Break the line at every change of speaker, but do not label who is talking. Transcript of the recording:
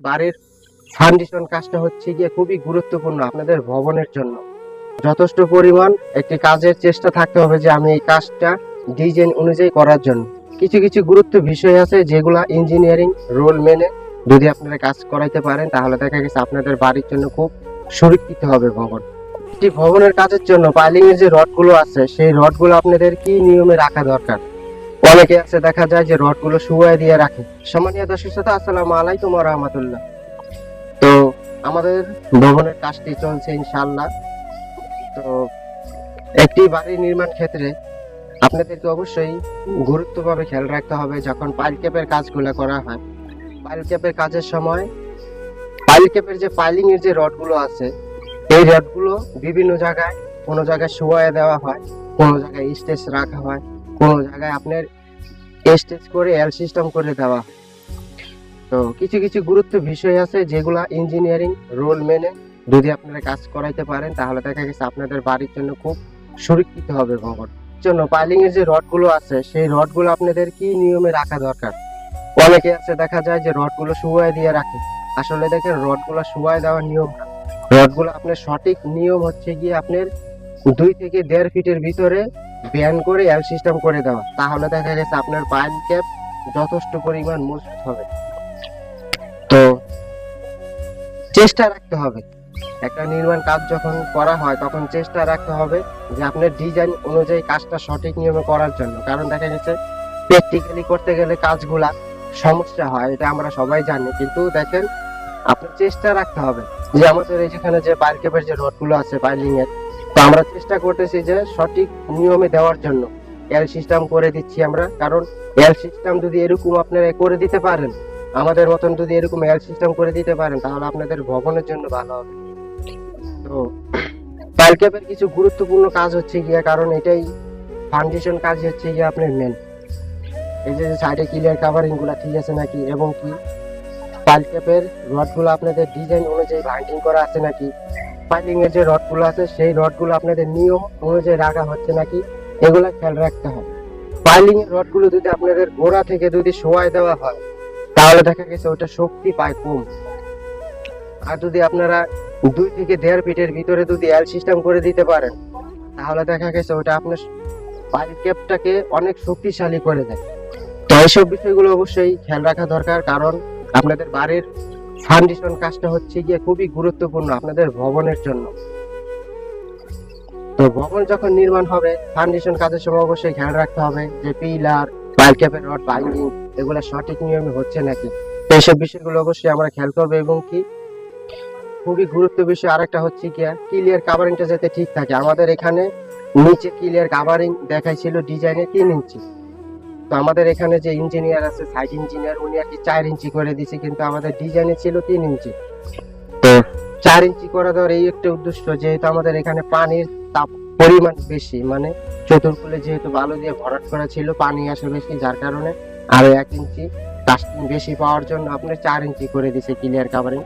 বাড়ির ফাউন্ডেশন কাজটা হচ্ছে গিয়ে খুবই গুরুত্বপূর্ণ আপনাদের ভবনের জন্য। যথেষ্ট পরিমাণ একটি কাজের চেষ্টা থাকতে হবে যে আমি এই কাজটা ডিজাইন অনুযায়ী করার জন্য। কিছু কিছু গুরুত্ব বিষয় আছে যেগুলা ইঞ্জিনিয়ারিং রোল মেনে যদি আপনারা কাজ করাইতে পারেন, তাহলে দেখা গেছে আপনাদের বাড়ির জন্য খুব সুরক্ষিত হবে ভবন। একটি ভবনের কাজের জন্য পাইলিং এর যে রডগুলো আছে, সেই রডগুলো আপনাদের কি নিয়মে রাখা দরকার? অনেকে আছে, দেখা যায় যে রডগুলো শুয়ে দিয়ে রাখে। সম্মানীয় দর্শক শ্রোতা, আসসালামু আলাইকুম রাহমাতুল্লাহ। তো আমাদের ভবনের কাজটি চলছে ইনশাআল্লাহ। তো একটি বাড়ি নির্মাণ ক্ষেত্রে আপনাদেরকে অবশ্যই গুরুত্বভাবে খেয়াল রাখতে হবে যখন পাইল ক্যাপের কাজগুলো করা হয়। পাইল ক্যাপের কাজের সময় পাইল ক্যাপের যে পাইলিং এর যে রডগুলো আছে, এই রডগুলো বিভিন্ন জায়গায় কোনো জায়গায় শোয়া দেওয়া হয়। কোনো জায়গায় স্টেজ রাখা হয়, কোনো জায়গায় আপনার স্টেজ করে এল সিস্টেম করে দেওয়া। তো কিছু কিছু গুরুত্ব বিষয় আছে যেগুলা ইঞ্জিনিয়ারিং রোল মেনে যদি আপনারা কাজ করাইতে পারেন, তাহলে দেখা গেছে আপনাদের বাড়ির জন্য খুব সুরক্ষিত হবে ভবন। জন্য পাইলিং এর যে রডগুলো আছে, সেই রডগুলো আপনাদের কি নিয়মে রাখা দরকার? অনেকে আছে, দেখা যায় যে রডগুলো শুয়ায় দিয়ে রাখে। আসলে দেখেন রডগুলো শুয়ায় দেওয়ার নিয়ম রডগুলো আপনার সঠিক নিয়ম হচ্ছে গিয়ে আপনার দুই থেকে দেড় ফিটের ভিতরে ব্যান করে এল সিস্টেম করে দেওয়া। তাহলে দেখা গেছে আপনার পাইল ক্যাপ যথেষ্ট পরিমাণ মজবুত হবে। তো চেষ্টা রাখতে হবে। একটা নির্মাণ কাজ যখন করা হয়, তখন চেষ্টা রাখতে হবে যে আপনার ডিজাইন অনুযায়ী কাজটা সঠিক নিয়মে করার জন্য। কারণ দেখা গেছে প্র্যাকটিক্যালি করতে গেলে কাজগুলা সমস্যা হয়, এটা আমরা সবাই জানি। কিন্তু দেখেন, আপনার চেষ্টা রাখতে হবে। যে আমাদের এই যেখানে যে পাইল ক্যাপের যে রডগুলো আছে, পাইলিং এর তো আমরা চেষ্টা করতেছি যে সঠিক নিয়মে দেওয়ার জন্য। এল সিস্টেম করে দিচ্ছি আমরা, কারণ এল সিস্টেম যদি এরকম আপনারা করে দিতে পারেন, আমাদের মতন যদি এরকম এল সিস্টেম করে দিতে পারেন, তাহলে আপনাদের ভবনের জন্য ভালো হবে। তো পাইল ক্যাপের কিছু গুরুত্বপূর্ণ কাজ হচ্ছে গিয়া, কারণ এটাই ফাউন্ডেশন কাজ হচ্ছে গিয়ে আপনার মেন এই যে সাইডে ক্লিয়ার কাভারিংগুলা ঠিক আছে নাকি? এবং কি? পাইল ক্যাপের রডগুলো আপনাদের ডিজাইন অনুযায়ী বাইন্ডিং করা আছে নাকি? পাইলিং এর যে রডগুলো আছে, সেই রডগুলো আপনাদের নিয়ম অনুযায়ী রাখা হচ্ছে নাকি? এগুলো খেয়াল রাখতে হবে। পাইলিং এর রডগুলো যদি আপনাদের গোড়া থেকে যদি শোয়ায় দেওয়া হয়, তাহলে দেখা গেছে ওটা শক্তি পায় কম। আর যদি আপনারা দুই থেকে দেড় ফিটের ভিতরে যদি এল সিস্টেম করে দিতে পারেন, তাহলে দেখা গেছে ওটা আপনার পাইল ক্যাপটাকে অনেক শক্তিশালী করে দেয়। তো এইসব বিষয়গুলো অবশ্যই খেয়াল রাখা দরকার, কারণ আপনাদের বাড়ির ফাউন্ডেশন কাজটা হচ্ছে গিয়ে খুবই গুরুত্বপূর্ণ আপনাদের ভবনের জন্য। তো ভবন যখন নির্মাণ হবে ফাউন্ডেশন কাজের সময় অবশ্যই খেয়াল রাখতে হবে যে পিলার পাইল ক্যাপের রড বাইন্ডিং এগুলো সঠিক নিয়মে হচ্ছে নাকি? তো এইসব বিষয়গুলো অবশ্যই আমরা খেয়াল করব এবং কি খুবই গুরুত্ব বিষয় আরেকটা হচ্ছে কি ক্লিয়ার কাভারিংটা যাতে ঠিক থাকে। আমাদের এখানে নিচে ক্লিয়ার কাভারিং দেখাইছিল ডিজাইনে তিন ইঞ্চি তো আমাদের এখানে যে ইঞ্জিনিয়ার আছে সাইট ইঞ্জিনিয়ার উনি আর কি চার ইঞ্চি করে দিছে কিন্তু আমাদের ডিজাইনে ছিল তিন ইঞ্চি। তো চার ইঞ্চি করে দেওয়ার এই একটা উদ্দেশ্য যেহেতু আমাদের এখানে পানির তাপ পরিমাণ বেশি মানে চতুর্কুলে যেহেতু বালু দিয়ে ভরাট করা ছিল পানি আসে বেশি যার কারণে আরও এক ইঞ্চি বেশি পাওয়ার জন্য আপনি চার ইঞ্চি করে দিছে ক্লিয়ার কাভারিং